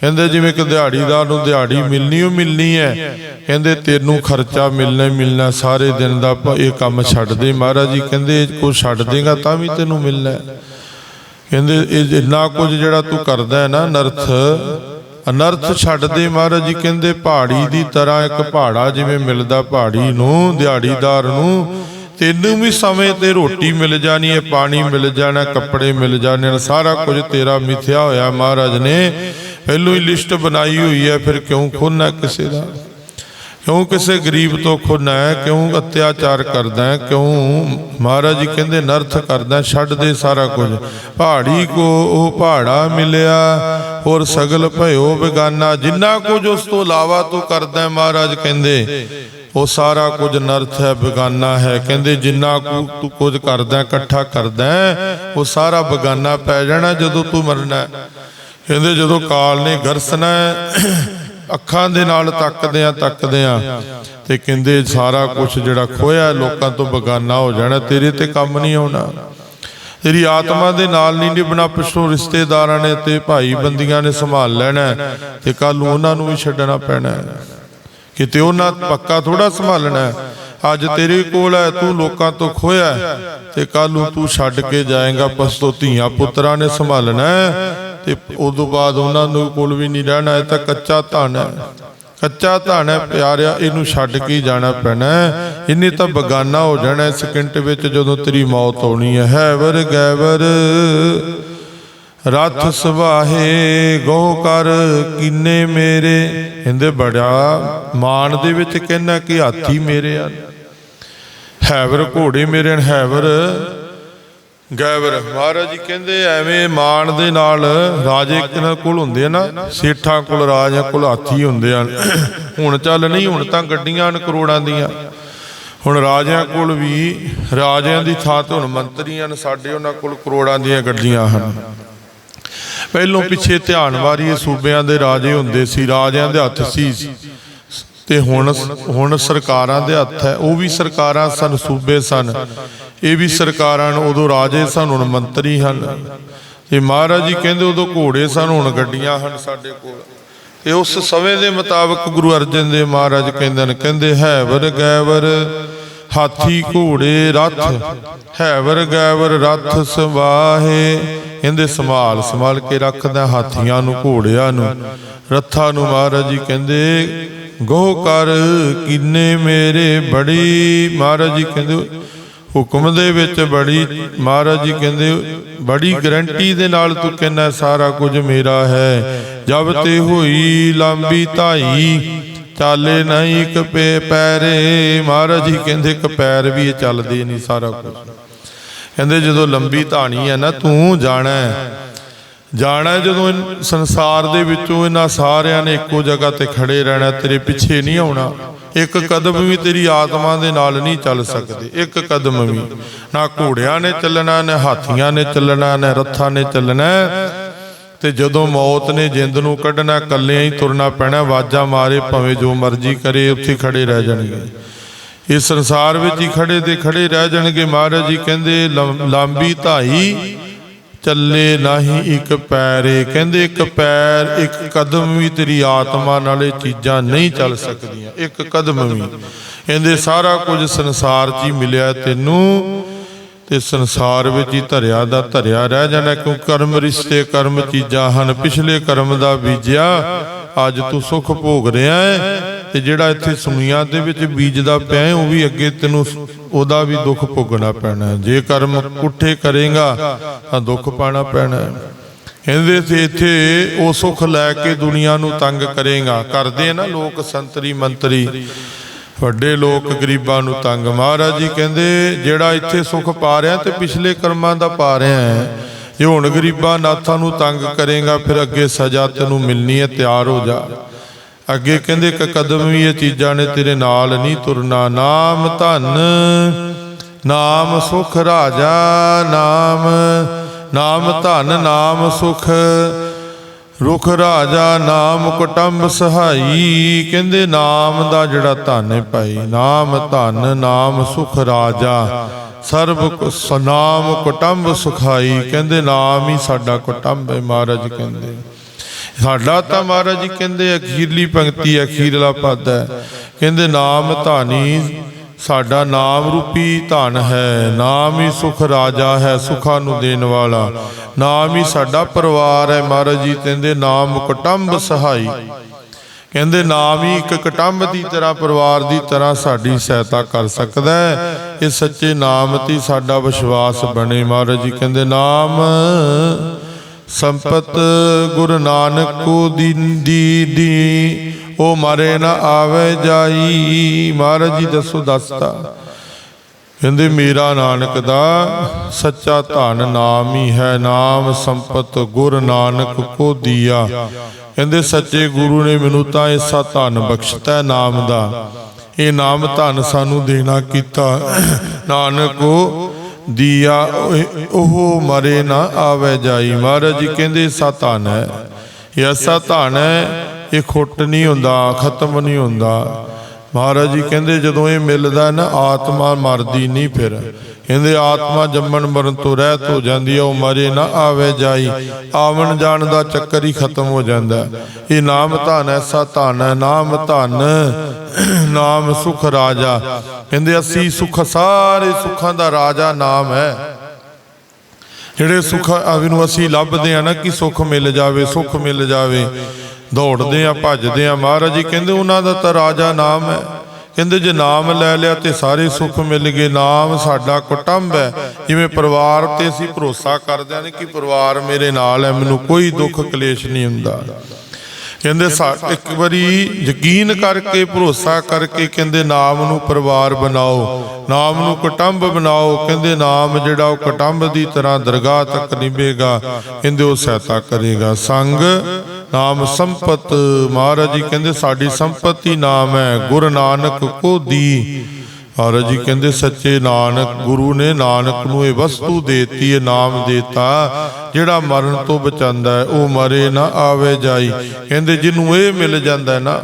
S1: ਕਹਿੰਦੇ ਜਿਵੇਂ ਕਿ ਦਿਹਾੜੀਦਾਰ ਨੂੰ ਦਿਹਾੜੀ ਮਿਲਣੀ, ਉਹ ਮਿਲਣੀ ਹੈ। ਕਹਿੰਦੇ ਤੈਨੂੰ ਖਰਚਾ ਮਿਲਣਾ ਮਿਲਣਾ, ਸਾਰੇ ਦਿਨ ਦਾ ਇਹ ਕੰਮ ਛੱਡ ਦੇ ਮਹਾਰਾਜ ਜੀ। ਕਹਿੰਦੇ ਕੋਈ ਛੱਡ ਦੇਗਾ ਤਾਂ ਵੀ ਤੈਨੂੰ ਮਿਲਣਾ ਕਹਿੰਦੇ ਇਹ ਇੰਨਾ ਕੁਝ ਜਿਹੜਾ ਤੂੰ ਕਰਦਾ ਹੈ ਨਾ ਨਰਥ ਅਨਰਥ ਛੱਡ ਦੇ ਮਹਾਰਾਜ ਜੀ। ਕਹਿੰਦੇ ਪਹਾੜੀ ਦੀ ਤਰ੍ਹਾਂ ਇੱਕ ਪਹਾੜਾ ਜਿਵੇਂ ਮਿਲਦਾ ਪਹਾੜੀ ਨੂੰ, ਦਿਹਾੜੀਦਾਰ ਨੂੰ ਤੈਨੂੰ ਵੀ ਸਮੇਂ ਤੇ ਰੋਟੀ ਮਿਲ ਜਾਣੀ ਹੈ, ਪਾਣੀ ਮਿਲ ਜਾਣਾ, ਕੱਪੜੇ ਮਿਲ ਜਾਣੇ ਸਾਰਾ ਕੁਝ ਤੇਰਾ ਮਿਥਿਆ ਹੋਇਆ ਮਹਾਰਾਜ ਨੇ। ਪਹਿਲੋਂ ਹੀ ਲਿਸਟ ਬਣਾਈ ਹੋਈ ਹੈ, ਫਿਰ ਕਿਉਂ ਖੋਨਾ ਕਿਸੇ ਦਾ? ਕਿਉਂ ਕਿਸੇ ਗਰੀਬ ਤੋਂ ਖੁਨਾ ਹੈ? ਕਿਉਂ ਅਤਿਆਚਾਰ ਕਰਦਾ ਹੈ? ਕਿਉਂ ਮਹਾਰਾਜ ਜੀ ਕਹਿੰਦੇ ਨਰਥ ਕਰਦਾ, ਛੱਡ ਦੇ ਸਾਰਾ ਕੁਝ। ਪਹਾੜੀ ਕੋ ਉਹ ਪਹਾੜਾ ਮਿਲਿਆ, ਹੋਰ ਸਗਲ ਭਇਓ ਬੇਗਾਨਾ, ਜਿੰਨਾ ਕੁਝ ਉਸ ਤੋਂ ਇਲਾਵਾ ਤੂੰ ਕਰਦਾ ਮਹਾਰਾਜ ਕਹਿੰਦੇ। ਉਹ ਸਾਰਾ ਕੁਝ ਨਰਥ ਹੈ, ਬੇਗਾਨਾ ਹੈ। ਕਹਿੰਦੇ ਜਿੰਨਾ ਕੁ ਤੂੰ ਕੁਝ ਕਰਦਾ, ਇਕੱਠਾ ਕਰਦਾ ਉਹ ਸਾਰਾ ਬੇਗਾਨਾ ਪੈ ਜਾਣਾ ਜਦੋਂ ਤੂੰ ਮਰਨਾ ਕਹਿੰਦੇ ਜਦੋਂ ਕਾਲ ਨੇ ਗਰਸਣਾ ਅੱਖਾਂ ਦੇ ਨਾਲ ਤੱਕਦੇ ਆ ਤੱਕਦੇ ਆ ਤੇ ਕਹਿੰਦੇ ਸਾਰਾ ਕੁਝ ਜਿਹੜਾ ਖੋਇਆ ਲੋਕਾਂ ਤੋਂ ਬੇਗਾਨਾ ਹੋ ਜਾਣਾ, ਤੇਰੇ ਤੇ ਕੰਮ ਨਹੀਂ ਆਉਣਾ ਤੇਰੀ ਆਤਮਾ ਦੇ ਨਾਲ ਨਹੀਂ ਨਿਭਣਾ, ਪਿਛੋਂ ਰਿਸ਼ਤੇਦਾਰਾਂ ਨੇ ਤੇ ਭਾਈ ਬੰਦੀਆਂ ਨੇ ਸੰਭਾਲ ਲੈਣਾ ਤੇ ਕੱਲ ਨੂੰ ਉਹਨਾਂ ਨੂੰ ਵੀ ਛੱਡਣਾ ਪੈਣਾ ਹੈ। ਕਿਤੇ ਉਹਨਾਂ ਪੱਕਾ ਥੋੜਾ ਸੰਭਾਲਣਾ ਅੱਜ ਤੇਰੇ ਕੋਲ ਹੈ, ਤੂੰ ਲੋਕਾਂ ਤੋਂ ਖੋਇਆ ਤੇ ਕੱਲ ਨੂੰ ਤੂੰ ਛੱਡ ਕੇ ਜਾਏਗਾ ਪਸਤੋ ਧੀਆਂ ਪੁੱਤਰਾਂ ਨੇ ਸੰਭਾਲਣਾ ਤੇ ਉਦੋਂ ਬਾਅਦ ਉਹਨਾਂ ਨੂੰ ਕੋਲ ਵੀ ਨਹੀਂ ਰਹਿਣਾ, ਇਹ ਤਾਂ ਕੱਚਾ ਧਨ ਹੈ। ਕੱਚਾ ਧਨ ਹੈ ਪਿਆਰਿਆ, ਇਹਨੂੰ ਛੱਡ ਕੇ ਜਾਣਾ ਪੈਣਾ ਇਹਨੇ ਤਾਂ ਬਗਾਨਾ ਹੋ ਜਾਣਾ ਸਕਿੰਟ ਵਿੱਚ ਜਦੋਂ ਤੇਰੀ ਮੌਤ ਆਉਣੀ ਹੈ। ਹੈਵਰ ਗੈਵਰ ਰਥ ਸਵਾਹੇ ਗੋ ਕਰ ਕਿੰਨੇ ਮੇਰੇ? ਕਹਿੰਦੇ, ਬੜਾ ਮਾਨ ਦੇ ਵਿੱਚ ਕਹਿੰਦਾ ਕਿ ਹਾਥੀ ਮੇਰੇ ਆ ਹੈਵਰ ਘੋੜੇ ਮੇਰੇ ਹਨ, ਹੈਵਰ ਗੈਵਰ। ਮਹਾਰਾਜ ਜੀ ਕਹਿੰਦੇ, ਐਵੇਂ ਮਾਣ ਦੇ ਨਾਲ ਰਾਜੇ ਕਿਨਾਂ ਕੋਲ ਹੁੰਦੇ ਆ ਨਾ, ਸੇਠਾਂ ਕੋਲ, ਰਾਜਿਆਂ ਕੋਲ ਹਾਥੀ ਹੁੰਦੇ ਹਨ। ਹੁਣ ਚੱਲ ਨਹੀਂ, ਹੁਣ ਤਾਂ ਗੱਡੀਆਂ ਹਨ ਕਰੋੜਾਂ ਦੀਆਂ। ਹੁਣ ਰਾਜਿਆਂ ਕੋਲ ਵੀ, ਰਾਜਿਆਂ ਦੀ ਥਾਂ ਤੇ ਹੁਣ ਮੰਤਰੀਆਂ ਨੇ ਸਾਡੇ ਉਹਨਾਂ ਕੋਲ ਕਰੋੜਾਂ ਦੀਆਂ ਗੱਡੀਆਂ ਹਨ। ਪਹਿਲੋਂ ਪਿੱਛੇ ਧਿਆਨ ਵਾਰੀਏ ਸੂਬਿਆਂ ਦੇ ਰਾਜੇ ਹੁੰਦੇ ਸੀ, ਰਾਜਿਆਂ ਦੇ ਹੱਥ ਸੀ। ਤੇ ਹੁਣ ਹੁਣ ਸਰਕਾਰਾਂ ਦੇ ਹੱਥ ਹੈ, ਉਹ ਵੀ ਸਰਕਾਰਾਂ ਸਨ, ਸੂਬੇ ਸਨ। ਇਹ ਵੀ ਸਰਕਾਰਾਂ ਨੂੰ ਉਦੋਂ ਰਾਜੇ ਸਨ, ਹੁਣ ਮੰਤਰੀ ਹਨ। ਤੇ ਮਹਾਰਾਜ ਜੀ ਕਹਿੰਦੇ ਉਦੋਂ ਘੋੜੇ ਸਨ, ਹੁਣ ਗੱਡੀਆਂ ਹਨ ਸਾਡੇ ਕੋਲ। ਤੇ ਉਸ ਸਮੇਂ ਦੇ ਮੁਤਾਬਕ ਗੁਰੂ ਅਰਜਨ ਦੇਵ ਮਹਾਰਾਜ ਕਹਿੰਦੇ ਨੇ ਕਹਿੰਦੇ ਹੈ ਵਰ ਗੈਵਰ ਹਾਥੀ ਘੋੜੇ ਰੱਥ, ਹੈਵਰ ਗੈਵਰ ਰੱਥ ਸਵਾਹੇ। ਕਹਿੰਦੇ ਸੰਭਾਲ ਸੰਭਾਲ ਕੇ ਰੱਖਦਾ ਹਾਥੀਆਂ ਨੂੰ, ਘੋੜਿਆਂ ਨੂੰ। ਰੱਥਾਂ ਨੂੰ ਮਹਾਰਾਜ ਜੀ ਕਹਿੰਦੇ ਗੋ ਕਰ ਕਿੰਨੇ ਮੇਰੇ ਬੜੀ। ਮਹਾਰਾਜ ਜੀ ਕਹਿੰਦੇ, ਹੁਕਮ ਦੇ ਵਿੱਚ ਬੜੀ। ਮਹਾਰਾਜ ਜੀ ਕਹਿੰਦੇ, ਬੜੀ ਗਰੰਟੀ ਦੇ ਨਾਲ ਤੂੰ ਕਹਿੰਦਾ, ਸਾਰਾ ਕੁਝ ਮੇਰਾ ਹੈ। ਜਬ ਤੇ ਹੋਈ ਲੰਬੀ ਧਾਈ ਚਾਲੇ ਨਹੀਂ, ਇੱਕ ਪੈਰੇ। ਮਹਾਰਾਜ ਜੀ ਕਹਿੰਦੇ, ਇੱਕ ਪੈਰ ਵੀ ਇਹ ਚੱਲਦੇ ਨਹੀਂ ਸਾਰਾ ਕੁਝ ਕਹਿੰਦੇ, ਜਦੋਂ ਲੰਬੀ ਧਾਣੀ ਹੈ ਨਾ, ਤੂੰ ਜਾਣਾ ਜਾਣਾ ਜਦੋਂ ਸੰਸਾਰ ਦੇ ਵਿੱਚੋਂ ਇਹਨਾਂ ਸਾਰਿਆਂ ਨੇ ਇੱਕੋ ਜਗ੍ਹਾ ਤੇ ਖੜੇ ਰਹਿਣਾ, ਤੇਰੇ ਪਿੱਛੇ ਨਹੀਂ ਆਉਣਾ। ਇੱਕ ਕਦਮ ਵੀ ਤੇਰੀ ਆਤਮਾ ਦੇ ਨਾਲ ਨਹੀਂ ਚੱਲ ਸਕਦੇ। ਇੱਕ ਕਦਮ ਵੀ। ਨਾ ਘੋੜਿਆਂ ਨੇ ਚੱਲਣਾ, ਨਾ ਹਾਥੀਆਂ ਨੇ ਚੱਲਣਾ, ਨਾ ਰੱਥਾਂ ਨੇ ਚੱਲਣਾ। ਤੇ ਜਦੋਂ ਮੌਤ ਨੇ ਜਿੰਦ ਨੂੰ ਕੱਢਣਾ ਕੱਲਿਆਂ ਹੀ ਤੁਰਨਾ ਪੈਣਾ ਆਵਾਜ਼ਾਂ ਮਾਰੇ, ਭਾਵੇਂ ਜੋ ਮਰਜ਼ੀ ਕਰੇ, ਉੱਥੇ ਖੜੇ ਰਹਿ ਜਾਣਗੇ। ਇਸ ਸੰਸਾਰ ਵਿੱਚ ਹੀ ਖੜੇ ਦੇ ਖੜੇ ਰਹਿ ਜਾਣਗੇ। ਮਹਾਰਾਜ ਜੀ ਕਹਿੰਦੇ, ਲੰ- ਲਾਂਬੀ ਧਾਈ ਚੱਲੇ ਨਹੀਂ ਇੱਕ ਪੈਰੇ ਕਹਿੰਦੇ, ਇੱਕ ਪੈਰ, ਇੱਕ ਕਦਮ ਵੀ ਤੇਰੀ ਆਤਮਾ ਨਾਲ ਇਹ ਚੀਜ਼ਾਂ ਨਹੀਂ ਚੱਲ ਸਕਦੀਆਂ। ਇੱਕ ਕਦਮ ਵੀ। ਕਹਿੰਦੇ ਸਾਰਾ ਕੁਝ ਸੰਸਾਰ 'ਚ ਹੀ ਮਿਲਿਆ ਤੈਨੂੰ। ਤੇ ਸੰਸਾਰ ਵਿੱਚ ਹੀ ਧਰਿਆ ਦਾ ਧਰਿਆ ਰਹਿ ਜਾਣਾ, ਕਿਉਂ ਕਰਮ ਰਿਸ਼ਤੇ, ਕਰਮ ਚੀਜ਼ਾਂ ਹਨ, ਪਿਛਲੇ ਕਰਮ ਦਾ ਬੀਜਿਆ, ਅੱਜ ਤੂੰ ਸੁਖ ਭੋਗ ਰਿਹਾ ਹੈ, ਤੇ ਜਿਹੜਾ ਇੱਥੇ ਸੁਨੀਆਂ ਦੇ ਵਿੱਚ ਬੀਜਦਾ ਪਿਆ ਉਹ ਵੀ ਅੱਗੇ ਤੈਨੂੰ ਉਹਦਾ ਵੀ ਦੁੱਖ ਭੋਗਣਾ ਪੈਣਾ ਜੇ ਕਰਮ ਪੁੱਠੇ ਕਰੇਗਾ, ਤਾਂ ਦੁੱਖ ਪਾਣਾ ਪੈਣਾ ਕਹਿੰਦੇ ਸੀ ਇੱਥੇ, ਉਹ ਸੁਖ ਲੈ ਕੇ ਦੁਨੀਆ ਨੂੰ ਤੰਗ ਕਰੇਗਾ। ਕਰਦੇ ਨਾ ਲੋਕ ਸੰਤਰੀ ਮੰਤਰੀ ਵੱਡੇ ਲੋਕ ਗਰੀਬਾਂ ਨੂੰ ਤੰਗ। ਮਹਾਰਾਜ ਜੀ ਕਹਿੰਦੇ, ਜਿਹੜਾ ਇੱਥੇ ਸੁਖ ਪਾ ਰਿਹਾ ਤੇ ਪਿਛਲੇ ਕਰਮਾਂ ਦਾ ਪਾ ਰਿਹਾ ਹੈ ਜੇ ਹੁਣ ਗਰੀਬਾਂ ਨਾਥਾਂ ਨੂੰ ਤੰਗ ਕਰੇਗਾ, ਫਿਰ ਅੱਗੇ ਸਜ਼ਾ ਤੈਨੂੰ ਮਿਲਣੀ ਹੈ, ਤਿਆਰ ਹੋ ਜਾ। ਅੱਗੇ ਕਹਿੰਦੇ, ਇੱਕ ਕਦਮ ਵੀ ਇਹ ਚੀਜ਼ਾਂ ਨੇ ਤੇਰੇ ਨਾਲ ਨਹੀਂ ਤੁਰਨਾ। ਨਾਮ ਧਨ, ਨਾਮ ਸੁਖ ਰਾਜਾ, ਨਾਮ ਨਾਮ ਧਨ, ਨਾਮ ਸੁਖ ਰੁਖ ਰਾਜਾ ਨਾਮ ਕੁਟੰਬ ਸਹਾਈ, ਕਹਿੰਦੇ ਨਾਮ ਦਾ ਜਿਹੜਾ ਧਨ ਹੈ ਭਾਈ, ਨਾਮ ਧਨ, ਨਾਮ ਸੁਖ ਰਾਜਾ, ਸਰਬ ਕੁ- ਸਨਾਮ ਕੁਟੰਬ ਸੁਖਾਈ, ਕਹਿੰਦੇ ਨਾਮ ਹੀ ਸਾਡਾ ਕੁਟੰਬ ਹੈ ਮਹਾਰਾਜ ਕਹਿੰਦੇ। ਸਾਡਾ ਤਾਂ ਮਹਾਰਾਜ ਜੀ ਕਹਿੰਦੇ ਅਖੀਰਲੀ ਪੰਕਤੀ ਅਖੀਰਲਾ ਪਦ ਹੈ, ਕਹਿੰਦੇ ਨਾਮ ਧਾਨੀ ਸਾਡਾ ਨਾਮ ਰੂਪੀ ਧਨ ਹੈ, ਨਾਮ ਹੀ ਸੁਖ ਰਾਜਾ ਹੈ ਸੁਖਾਂ ਨੂੰ ਦੇਣ ਵਾਲਾ। ਨਾਮ ਹੀ ਸਾਡਾ ਪਰਿਵਾਰ ਹੈ ਮਹਾਰਾਜ ਜੀ, ਕਹਿੰਦੇ ਨਾਮ ਕੁਟੰਬ ਸਹਾਈ। ਕਹਿੰਦੇ ਨਾਮ ਹੀ ਇੱਕ ਕੁਟੰਬ ਦੀ ਤਰ੍ਹਾਂ, ਪਰਿਵਾਰ ਦੀ ਤਰ੍ਹਾਂ ਸਾਡੀ ਸਹਾਇਤਾ ਕਰ ਸਕਦਾ ਹੈ। ਇਹ ਸੱਚੇ ਨਾਮ ਤੇ ਸਾਡਾ ਵਿਸ਼ਵਾਸ ਬਣੇ ਮਹਾਰਾਜ ਜੀ, ਕਹਿੰਦੇ ਨਾਮ ਸੰਪਤ ਗੁਰ ਨਾਨਕ ਕੋ ਦੀ ਦੀ ਉਹ ਮਰੇ ਨਾ ਆਵੇ ਜਾਈ। ਮਹਾਰਾਜ ਜੀ ਦੱਸੋ ਦੱਸਤਾ। ਕਹਿੰਦੇ, ਮੇਰਾ ਨਾਨਕ ਦਾ ਸੱਚਾ ਧਨ ਨਾਮ ਹੀ ਹੈ, ਨਾਮ ਸੰਪਤ ਗੁਰ ਨਾਨਕ ਕੋ ਦੀਆ। ਕਹਿੰਦੇ, ਸੱਚੇ ਗੁਰੂ ਨੇ ਮੈਨੂੰ ਤਾਂ ਇਸਾ ਧਨ ਬਖਸ਼ਤਾ ਨਾਮ ਦਾ। ਇਹ ਨਾਮ ਧਨ ਸਾਨੂੰ ਦੇਣਾ ਕੀਤਾ। ਨਾਨਕੋ ਦੀਆ ਉਹ- ਉਹ ਮਰੇ ਨਾ ਆਵੇ ਜਾਈ। ਮਹਾਰਾਜ ਜੀ ਕਹਿੰਦੇ ਐਸਾ ਹੈ। ਇਹ ਐਸਾ ਧਨ ਹੈ, ਇਹ ਖੁੱਟ ਨਹੀਂ ਹੁੰਦਾ, ਖਤਮ ਨਹੀਂ ਹੁੰਦਾ। ਮਹਾਰਾਜ ਜੀ ਕਹਿੰਦੇ, ਜਦੋਂ ਇਹ ਮਿਲਦਾ ਨਾ, ਆਤਮਾ ਮਰਦੀ ਨਹੀਂ ਫਿਰ। ਕਹਿੰਦੇ, ਆਤਮਾ ਜੰਮਣ ਮਰਨ ਤੋਂ ਰਹਿਤ ਹੋ ਜਾਂਦੀ ਹੈ, ਉਹ ਮਰੇ ਨਾ ਆਵੇ ਜਾਈ। ਆਵਣ ਜਾਣ ਦਾ ਚੱਕਰ ਹੀ ਖਤਮ ਹੋ ਜਾਂਦਾ ਇਹ ਨਾਮ ਧਨ ਐਸਾ ਧਨ ਹੈ, ਨਾਮ ਧਨ। ਨਾਮ ਸੁਖ ਰਾਜਾ। ਕਹਿੰਦੇ ਅਸੀਂ ਸੁਖ, ਸਾਰੇ ਸੁੱਖਾਂ ਦਾ ਰਾਜਾ ਨਾਮ ਹੈ। ਜਿਹੜੇ ਸੁੱਖ ਆਵੀ ਨੂੰ ਅਸੀਂ ਲੱਭਦੇ ਆ ਨਾ ਕਿ ਸੁੱਖ ਮਿਲ ਜਾਵੇ, ਸੁੱਖ ਮਿਲ ਜਾਵੇ। ਦੌੜਦੇ ਆ ਭੱਜਦੇ ਆ ਮਹਾਰਾਜ ਜੀ ਕਹਿੰਦੇ ਉਹਨਾਂ ਦਾ ਤਾਂ ਰਾਜਾ ਨਾਮ ਹੈ। ਕਹਿੰਦੇ ਜੇ ਨਾਮ ਲੈ ਲਿਆ ਤੇ ਸਾਰੇ ਸੁੱਖ ਮਿਲ ਗਏ। ਨਾਮ ਸਾਡਾ ਕੁਟੰਬ ਹੈ। ਜਿਵੇਂ ਪਰਿਵਾਰ ਤੇ ਅਸੀਂ ਭਰੋਸਾ ਕਰਦੇ ਹਾਂ ਕਿ ਪਰਿਵਾਰ ਮੇਰੇ ਨਾਲ ਹੈ, ਮੈਨੂੰ ਕੋਈ ਦੁੱਖ ਕਲੇਸ਼ ਨਹੀਂ ਹੁੰਦਾ। ਕਹਿੰਦੇ ਇੱਕ ਵਾਰੀ ਯਕੀਨ ਕਰਕੇ, ਭਰੋਸਾ ਕਰਕੇ ਕਹਿੰਦੇ ਨਾਮ ਨੂੰ ਪਰਿਵਾਰ ਬਣਾਓ, ਨਾਮ ਨੂੰ ਕੁਟੰਬ ਬਣਾਓ, ਕਹਿੰਦੇ ਨਾਮ ਜਿਹੜਾ ਉਹ ਕਟੰਬ ਦੀ ਤਰ੍ਹਾਂ ਦਰਗਾਹ ਤੱਕ ਨਿਭੇਗਾ, ਕਹਿੰਦੇ ਉਹ ਸਹਾਇਤਾ ਕਰੇਗਾ। ਸੰਗ, ਨਾਮ ਸੰਪਤ, ਮਹਾਰਾਜ ਜੀ ਕਹਿੰਦੇ ਸਾਡੀ ਸੰਪਤੀ ਨਾਮ ਹੈ, ਗੁਰੂ ਨਾਨਕ ਕੋ ਦੀ ਮਹਾਰਾਜ ਜੀ ਕਹਿੰਦੇ, ਸੱਚੇ ਨਾਨਕ, ਗੁਰੂ ਨੇ ਨਾਨਕ ਨੂੰ ਇਹ ਵਸਤੂ ਦੇਤੀ ਹੈ ਨਾਮ ਦੇਤਾ। ਜਿਹੜਾ ਮਰਨ ਤੋਂ ਬਚਾਉਂਦਾ ਹੈ, ਉਹ ਮਰੇ ਨਾ ਆਵੇ ਜਾਈ। ਕਹਿੰਦੇ, ਜਿਹਨੂੰ ਇਹ ਮਿਲ ਜਾਂਦਾ ਨਾ,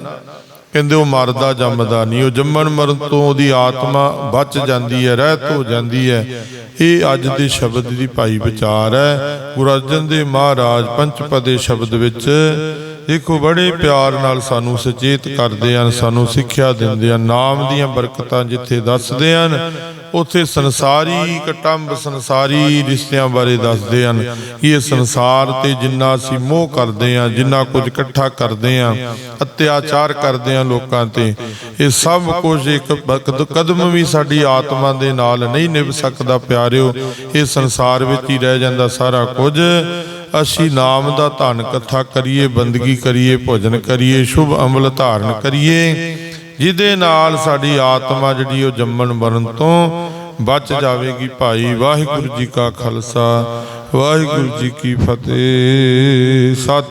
S1: ਕਹਿੰਦੇ, ਉਹ ਮਰਦਾ ਜੰਮਦਾ ਨਹੀਂ। ਉਹ ਜੰਮਣ ਮਰਨ ਤੋਂ ਉਹਦੀ ਆਤਮਾ ਬਚ ਜਾਂਦੀ ਹੈ, ਰਹਿਤ ਹੋ ਜਾਂਦੀ ਹੈ। ਇਹ ਅੱਜ ਦੇ ਸ਼ਬਦ ਦੀ ਭਾਈ ਵਿਚਾਰ ਹੈ। ਗੁਰੂ ਅਰਜਨ ਦੇਵ ਮਹਾਰਾਜ ਪੰਚਪਦੇ ਸ਼ਬਦ ਵਿੱਚ ਦੇਖੋ ਬੜੇ ਪਿਆਰ ਨਾਲ ਸਾਨੂੰ ਸੁਚੇਤ ਕਰਦੇ ਹਨ, ਸਾਨੂੰ ਸਿੱਖਿਆ ਦਿੰਦੇ ਹਨ, ਨਾਮ ਦੀਆਂ ਬਰਕਤਾਂ ਜਿੱਥੇ ਦੱਸਦੇ ਹਨ, ਉੱਥੇ ਸੰਸਾਰੀ ਕਟੰਬ, ਸੰਸਾਰੀ ਰਿਸ਼ਤਿਆਂ ਬਾਰੇ ਦੱਸਦੇ ਹਨ ਇਹ ਸੰਸਾਰ ਤੇ ਜਿੰਨਾ ਅਸੀਂ ਮੋਹ ਕਰਦੇ ਹਾਂ, ਜਿੰਨਾ ਕੁਝ ਇਕੱਠਾ ਕਰਦੇ ਹਾਂ, ਅਤਿਆਚਾਰ ਕਰਦੇ ਹਾਂ ਲੋਕਾਂ ਤੇ, ਇਹ ਸਭ ਕੁਝ ਇੱਕ ਕਦਮ ਵੀ ਸਾਡੀ ਆਤਮਾ ਦੇ ਨਾਲ ਨਹੀਂ ਨਿਭ ਸਕਦਾ, ਪਿਆਰਿਓ, ਇਹ ਸੰਸਾਰ ਵਿੱਚ ਹੀ ਰਹਿ ਜਾਂਦਾ ਸਾਰਾ ਕੁਝ। ਅਸੀਂ ਨਾਮ ਦਾ ਧਨ ਕਥਾ ਕਰੀਏ, ਬੰਦਗੀ ਕਰੀਏ, ਭੋਜਨ ਕਰੀਏ, ਸ਼ੁਭ ਅਮਲ ਧਾਰਨ ਕਰੀਏ, ਜਿਹਦੇ ਨਾਲ ਸਾਡੀ ਆਤਮਾ ਜਿਹੜੀ ਉਹ ਜੰਮਣ ਮਰਨ ਤੋਂ ਬਚ ਜਾਵੇਗੀ ਭਾਈ। ਵਾਹਿਗੁਰੂ ਜੀ ਕਾ ਖਾਲਸਾ, ਵਾਹਿਗੁਰੂ ਜੀ ਕੀ ਫਤਿਹ। ਸਤਿ